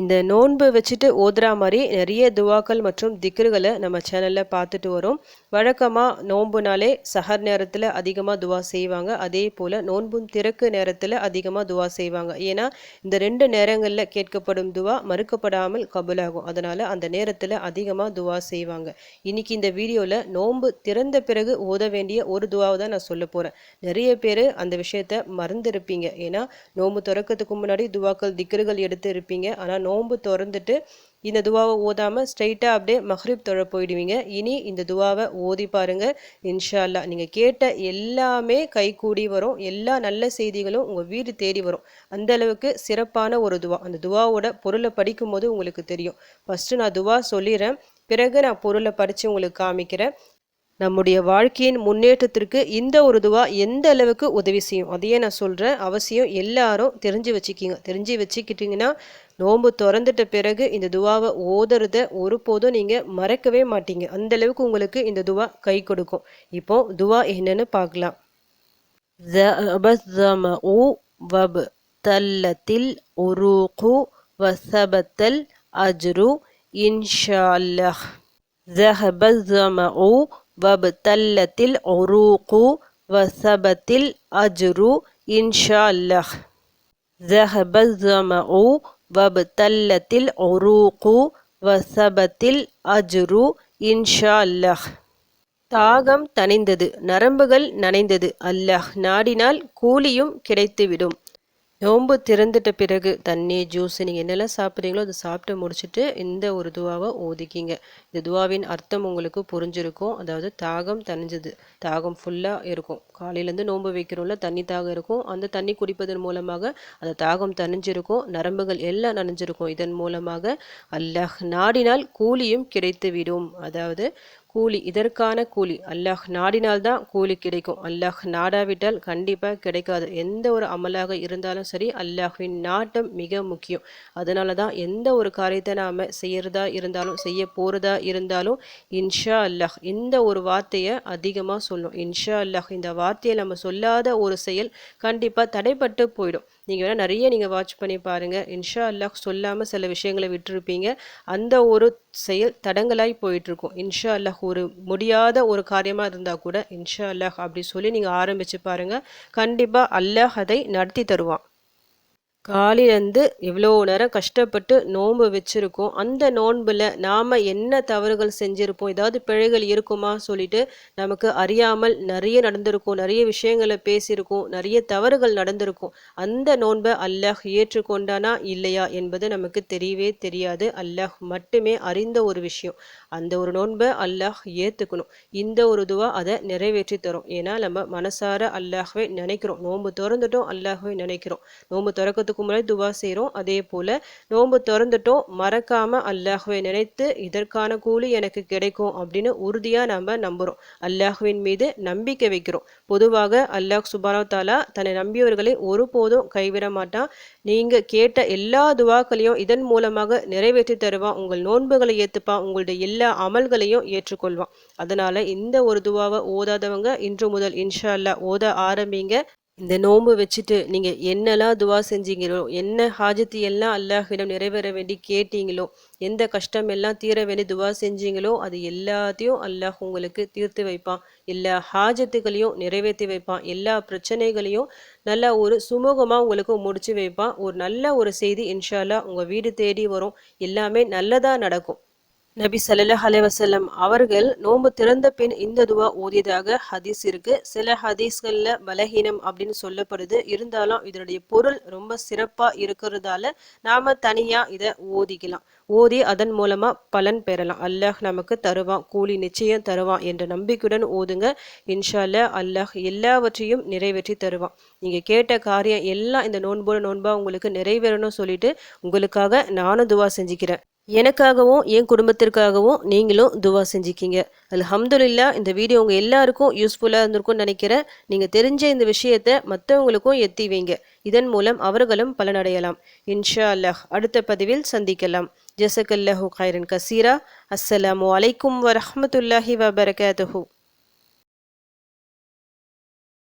இந்த நோன்பு வச்சுட்டு ஓதுறா மாதிரி நிறைய துவாக்கள் மற்றும் திக்ருகளை நம்ம சேனலில் பார்த்துட்டு வரோம். வழக்கமாக நோன்புனாலே சஹர் நேரத்தில் அதிகமாக துவா செய்வாங்க. அதே போல் நோன்பும் திறக்கு நேரத்தில் அதிகமாக துவா செய்வாங்க. ஏன்னா இந்த ரெண்டு நேரங்களில் கேட்கப்படும் துவா மறுக்கப்படாமல் கபுலாகும். அதனால் அந்த நேரத்தில் அதிகமாக துவா செய்வாங்க. இன்னைக்கு இந்த வீடியோவில் நோன்பு திறந்த பிறகு ஓத வேண்டிய ஒரு துவாவை தான் நான் சொல்ல போகிறேன் நிறைய பேர் அந்த விஷயத்த மறந்துருப்பீங்க. ஏன்னா நோன்பு திறக்கிறதுக்கு முன்னாடி துவாக்கள் திக்ருகள் எடுத்து இருப்பீங்க. ஆனால் நோன்பு திறந்துட்டு இந்த துவாவை ஓதாமல் ஸ்ட்ரைட்டாக அப்படியே மஹ்ரிப் தொழ போயிடுவீங்க. இனி இந்த துவாவை ஓதி பாருங்கள் இன்ஷால்லா நீங்கள் கேட்ட எல்லாமே கைகூடி வரும். எல்லா நல்ல செய்திகளும் உங்கள் வீடு தேடி வரும். அந்த அளவுக்கு சிறப்பான ஒரு துவா. அந்த துவாவோட பொருளை படிக்கும் போது உங்களுக்கு தெரியும். ஃபஸ்ட்டு நான் துவா சொல்லிடுறேன். பிறகு நான் பொருளை படித்து உங்களுக்கு காமிக்கிறேன். நம்முடைய வாழ்க்கையின் முன்னேற்றத்திற்கு இந்த ஒரு துவா எந்த அளவுக்கு உதவி செய்யும் அதையே நான் சொல்கிறேன் அவசியம் எல்லாரும் தெரிஞ்சு வச்சுக்கிங்க தெரிஞ்சு வச்சுக்கிட்டிங்கன்னா நோன்பு திறந்துட்ட பிறகு இந்த துவாவை ஓதுறத ஒருபோதும் நீங்கள் மறக்கவே மாட்டீங்க அந்த அளவுக்கு உங்களுக்கு இந்த துவா கை கொடுக்கும் இப்போ துவா என்னன்னு பார்க்கலாம் வப் தல்லத்தில் உருகு வசபத்தல் அஜ்ரு இன்ஷா அல்லாஹ் ذهب الظمأ வபுத்தல்லத்தில் ஒரூகு வசபத்தில் அஜ்ரு இன்ஷா அல்லஹ் ஜஹபமு வபுத்தல்லத்தில் ஒரூகு வசபத்தில் அஜுரு இன்ஷா அல்லஹ் தாகம் தணிந்தது நரம்புகள் நனைந்தது அல்லாஹ் நாடினால் கூலியும் கிடைத்துவிடும். நோன்பு திறந்துட்ட பிறகு தண்ணி ஜூஸ் நீங்கள் என்னெல்லாம் சாப்பிட்றீங்களோ அதை சாப்பிட்டு முடிச்சுட்டு இந்த ஒரு துவாவை ஓதிக்கிங்க. இந்த துவாவின் அர்த்தம் உங்களுக்கு புரிஞ்சிருக்கும். அதாவது தாகம் தனிஞ்சது தாகம் ஃபுல்லாக இருக்கும். காலையிலேருந்து நோன்பு வைக்கிறோம்ல தண்ணி தாகம் இருக்கும். அந்த தண்ணி குடிப்பதன் மூலமாக அந்த தாகம் தனிஞ்சிருக்கும் நரம்புகள் எல்லாம் நனைஞ்சிருக்கும். இதன் மூலமாக அல்லாஹ் நாடினால் கூலியும் கிடைத்துவிடும். அதாவது கூலி இதற்கான கூலி. அல்லாஹ் நாடினால்தான் கூலி கிடைக்கும். அல்லாஹ் நாடாவிட்டால் கண்டிப்பாக கிடைக்காது. எந்த ஒரு அமலாக இருந்தாலும் சரி அல்லாஹின் நாட்டம் மிக முக்கியம். அதனால தான் எந்த ஒரு காரியத்தை நாம் செய்கிறதா இருந்தாலும் செய்ய போகிறதா இருந்தாலும் இன்ஷா அல்லாஹ் இந்த ஒரு வார்த்தையை அதிகமாக சொல்லும் இன்ஷா அல்லாஹ் இந்த வார்த்தையை நம்ம சொல்லாத ஒரு செயல் கண்டிப்பாக தடைப்பட்டு போயிடும். நீங்கள் வேணால் நிறைய நீங்கள் வாட்ச் பண்ணி பாருங்கள் இன்ஷா அல்லாஹ் சொல்லாமல் சில விஷயங்களை விட்டுருப்பீங்க. அந்த ஒரு செயல் தடங்களாய் போயிட்டுருக்கும். இன்ஷா அல்லாஹ் ஒரு முடியாத ஒரு காரியமாக இருந்தால் கூட இன்ஷா அல்லாஹ் அப்படி சொல்லி நீங்கள் ஆரம்பித்து பாருங்கள் கண்டிப்பாக அல்லாஹ் அதை நடத்தி தருவான். காலையிலேருந்து எவ்வளோ நேரம் கஷ்டப்பட்டு நோன்பு வச்சுருக்கோம். அந்த நோன்பில் நாம் என்ன தவறுகள் செஞ்சுருப்போம்? ஏதாவது பிழைகள் இருக்குமா? சொல்லிட்டு நமக்கு அறியாமல் நிறைய நடந்திருக்கும். நிறைய விஷயங்களை பேசியிருக்கோம். நிறைய தவறுகள் நடந்திருக்கும். அந்த நோன்பை அல்லாஹ் ஏற்றுக்கொண்டானா? இல்லையா? என்பது நமக்கு தெரியவே தெரியாது. அல்லாஹ் மட்டுமே அறிந்த ஒரு விஷயம். அந்த ஒரு நோன்பை அல்லாஹ் ஏற்றுக்கணும் இந்த ஒரு துவா அதை நிறைவேற்றி தரும். ஏன்னா நம்ம மனசார அல்லாஹ்வை நினைக்கிறோம். நோன்பு திறந்துட்டோம் அல்லாஹ்வை நினைக்கிறோம். நோன்பு திறக்கிறதுக்கு முன்னாடி துவா செய்கிறோம் அதே போல் நோன்பு திறந்துட்டோம் மறக்காமல் அல்லாஹுவை நினைத்து இதற்கான கூலி எனக்கு கிடைக்கும் அப்படின்னு உறுதியாக நம்ம நம்புகிறோம் அல்லாஹுவின் மீது நம்பிக்கை வைக்கிறோம். பொதுவாக அல்லாஹ் சுபானோ தாலா தன்னை நம்பியவர்களை ஒருபோதும் கைவிட மாட்டான். நீங்கள் கேட்ட எல்லா துவாக்களையும் இதன் மூலமாக நிறைவேற்றி தருவான். உங்கள் நோன்புகளை ஏற்றுப்பான் உங்களுடைய எல்லா எல்லா அமல்களையும் ஏற்றுக்கொள்வான். அதனால் இந்த ஒரு துவாவை ஓதாதவங்க இன்று முதல் இன்ஷா அல்லா ஓத ஆரம்பிங்க. இந்த நோன்பு வச்சுட்டு நீங்கள் என்னெல்லாம் துவா செஞ்சீங்களோ என்ன ஹாஜத்து எல்லாம் அல்லாஹிடம் நிறைவேற வேண்டி கேட்டீங்களோ எந்த கஷ்டம் எல்லாம் தீர வேண்டி துவா செஞ்சீங்களோ அது எல்லாத்தையும் அல்லாஹ் உங்களுக்கு தீர்த்து வைப்பான். எல்லா ஹாஜத்துகளையும் நிறைவேற்றி வைப்பான். எல்லா பிரச்சனைகளையும் நல்லா ஒரு சுமூகமாக உங்களுக்கு முடிச்சு வைப்பான். ஒரு நல்ல ஒரு செய்தி இன்ஷால்லா உங்கள் வீடு தேடி வரும். எல்லாமே நல்லதாக நடக்கும். நபி சல்லாஹ் அலைவசல்லம் அவர்கள் நோன்பு திறந்த பின் இந்த துவா ஓதியதாக ஹதீஸ் இருக்கு. சில ஹதீஸ்களில் பலஹீனம் அப்படின்னு சொல்லப்படுது. இருந்தாலும் இதனுடைய பொருள் ரொம்ப சிறப்பாக இருக்கிறதால நாம தனியாக இதை ஓதிக்கலாம். ஓதி அதன் மூலமா பலன் பெறலாம். அல்லாஹ் நமக்கு தருவான். கூலி நிச்சயம் தருவான் என்ற நம்பிக்கையுடன் ஓதுங்க. இன்ஷால்ல அல்லாஹ் எல்லாவற்றையும் நிறைவேற்றி தருவான். நீங்க கேட்ட காரியம் எல்லாம் இந்த நோன்போட நோன்பா உங்களுக்கு நிறைவேறணும் சொல்லிட்டு உங்களுக்காக நானும் துவா செஞ்சுக்கிறேன். எனக்காகவும் என் குடும்பத்திற்காகவும் நீங்களும் துவா செஞ்சுக்கிங்க. அல்ஹம்துலில்லா இந்த வீடியோ உங்கள் எல்லாருக்கும் யூஸ்ஃபுல்லாக இருந்திருக்கும்னு நினைக்கிறேன். நீங்கள் தெரிஞ்ச இந்த விஷயத்தை மற்றவங்களுக்கும் எத்தி வைங்க. இதன் மூலம் அவர்களும் பலனடையலாம். இன்ஷா அல்லாஹ் அடுத்த பதிவில் சந்திக்கலாம். ஜசகல்லஹு கைரன் கசீரா. அஸ்ஸலாமு அலைக்கும் வரமத்துல்லாஹி வபரகாத்து